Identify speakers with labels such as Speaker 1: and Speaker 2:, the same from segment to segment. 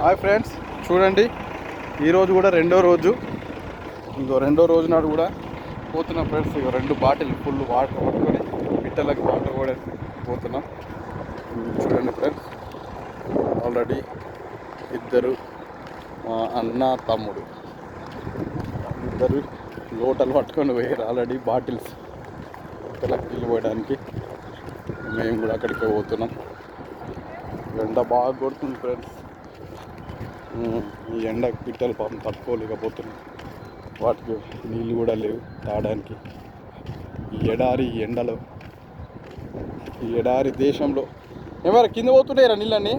Speaker 1: Hi friends చూడండి. ఈరోజు కూడా రెండో రోజు. ఇంకో రెండో రోజు నాడు కూడా పోతున్నాం ఫ్రెండ్స్. ఇక రెండు బాటిల్ ఫుల్ వాటర్ పట్టుకొని పిట్టలకు వాటర్ కూడా పోతున్నాం. చూడండి ఫ్రెండ్స్. ఆల్రెడీ ఇద్దరు మా అన్న తమ్ముడు. ఇద్దరు లోటలు పట్టుకొని పోయారు ఆల్రెడీ బాటిల్స్. పిట్టలకు నీళ్ళు పోయడానికి. మేము కూడా అక్కడికి పోతున్నాం. ఎండ బాగా కొడుతుంది ఫ్రెండ్స్. ఈ ఎండ పిట్టలు పాపం తట్టుకోలేకపోతున్నాం వాటికి నీళ్ళు కూడా లేవు తాగడానికి. ఈ ఎడారి ఎండలో ఈ ఎడారి దేశంలో. ఏమైనా కింద పోతున్నాయిరా నీళ్ళని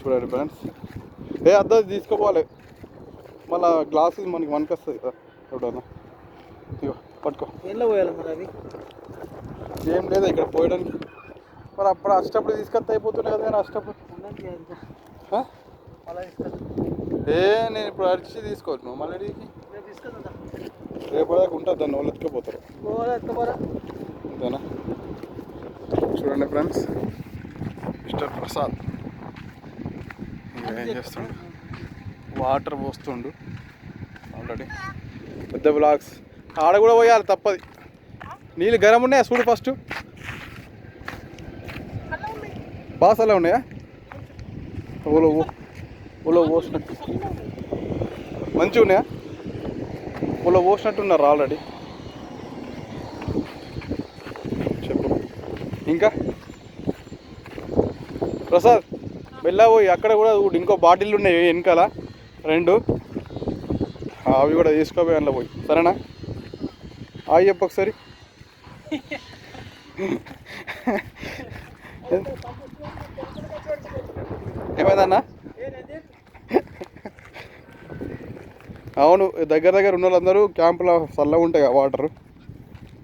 Speaker 1: చూడండి ఫ్రెండ్స్. ఏ అద్దది తీసుకోపోవాలి. మళ్ళా గ్లాసెస్ మనకి వస్తుంది కదా ఎప్పుడన్నా ఇగో పట్టుకో. ఏం లేదా ఇక్కడ పోయడానికి మరి అప్పుడు అష్టప్పుడు తీసుకొస్తే అయిపోతున్నాయి కదా నేను అష్టప్పుడు. ఏ నేను ఇప్పుడు అడిచి తీసుకోవచ్చు నువ్వు మళ్ళీ
Speaker 2: రేపు
Speaker 1: దాకా ఉంటుంది దాన్ని వాళ్ళు ఎత్తుకుపోతారు. అంతేనా చూడండి ఫ్రెండ్స్. మిస్టర్ ప్రసాద్. ఏం చేస్తుండు? వాటర్ పోస్తుండు. ఆల్రెడీ. పెద్ద బ్లాగ్స్ ఆడ కూడా పోయాలి తప్పది. నీళ్ళు గరం ఉన్నాయా? చూడు ఫస్ట్. బాసలే ఉన్నాయా? ఓలో ఓలో పోసినట్టు. మంచిగా ఉన్నాయా? ఓలో పోసినట్టున్నారు ఆల్రెడీ. చెప్పు. ఇంకా? ప్రసాద్ వెళ్ళాపోయి అక్కడ కూడా ఇంకో బాటిల్ ఉన్నాయి వెనకాల. రెండు. అవి కూడా తీసుకోపోయి అందులో పోయి. సరేనా? అవి చెప్పు ఒకసారి. ఏమైందన్నా అవును దగ్గర దగ్గర ఉన్న వాళ్ళందరూ క్యాంపులో చల్లగా ఉంటాయి వాటర్.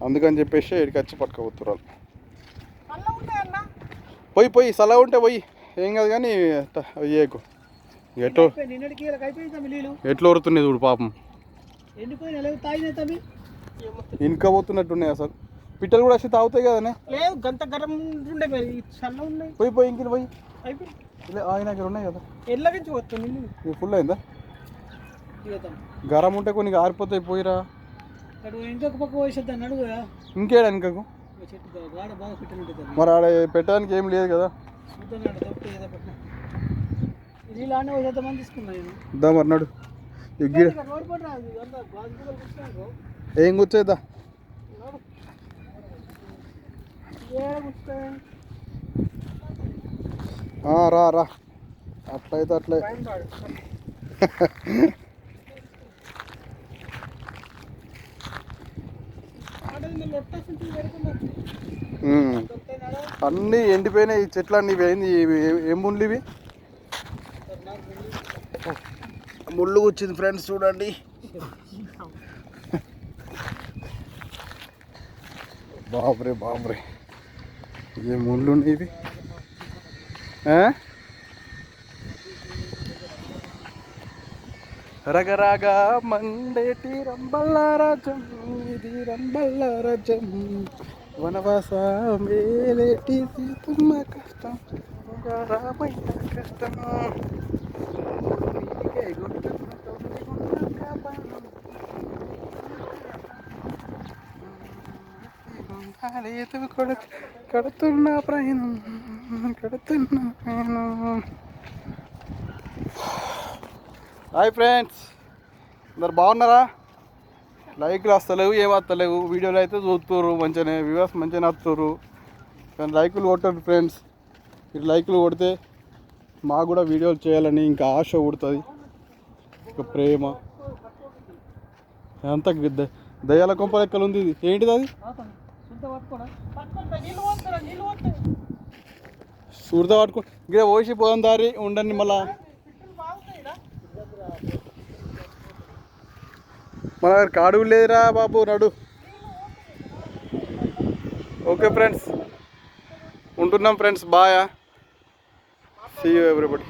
Speaker 1: అందుకని చెప్పేసి ఇక్కడికి వచ్చి పట్టుకోబోతున్నారు పోయి పోయి చల్లగా ఉంటే పోయి. ఏం కాదు కానీ అయ్యేకు. ఎట్లో ఎట్లా వరుతున్నాయి చూడు పాపం. ఇంకా పోతున్నట్టున్నాయి అసలు. పిట్టలు కూడా వచ్చి తాగుతాయి కదనే.
Speaker 2: లేదు గంత గరం ఉండే మరి. చల్ల ఉన్నాయి.
Speaker 1: పోయి పోయి ఇంక పోయి.
Speaker 2: అయిపోయింది.
Speaker 1: ఇలా ఆయన దగ్గర ఉన్నాయి కదా.
Speaker 2: నుంచి వస్తుంది
Speaker 1: ఫుల్ అయిందా? గరం ఉంటే కొన్ని ఆరిపోతాయి పోయిరా.
Speaker 2: ఇంకొక పక్క పోసేద్దాం
Speaker 1: ఇంకేడా ఇంకకు? మరి ఆడ పెట్టడానికి ఏం లేదు కదా. దా మరి నడు. ఈ గిడ ఏం ఆ, రా రా. అట్లయితే అట్లే. అన్నీ ఎండిపోయినాయి ఈ చెట్లు అన్నీ పోయింది ఏ- ముళ్ళు ఇవి? ముళ్ళు వచ్చింది ఫ్రెండ్స్ చూడండి. బాబరే బాబరే. ఏ ముళ్ళు ఉన్నాయి ఇవి? రగరగా మండేటి రంబల్ల రాజం ఇది రంబల్ల రాజం వనవాస మేలేటి సీతమ్మ కష్టం రామయ్య కష్టం నీకే గుర్తున్న తొలి గుండె కాపాడు. గుండాలేతులు కొడు కడుతున్న ప్రయాణం కడుతున్న ప్రయాణం హాయ్ ఫ్రెండ్స్. అందరు బాగున్నారా? లైక్లు వస్తలేవు ఏం వస్తలేవు వీడియోలు అయితే చూస్తున్నారు మంచిగానే వ్యూవర్స్ మంచిగానే వస్తుర్రు కానీ లైకులు కొట్టండి ఫ్రెండ్స్. మీరు లైకులు కొడితే మాకు కూడా వీడియోలు చేయాలని ఇంకా ఆశ పుడుతుంది. ఇంకా ప్రేమ. అంత దయ్యాల కొంప లెక్కలు ఉంది ఇది. ఏంటిది అది? సూర్త పట్టుకో ఇక్కడ పోసి పోదాం దారి ఉండండి మళ్ళా. మన దగ్గర కాడు లేదురా బాబు నడు. Okay friends. ఉంటున్నాం friends bye see you
Speaker 2: everybody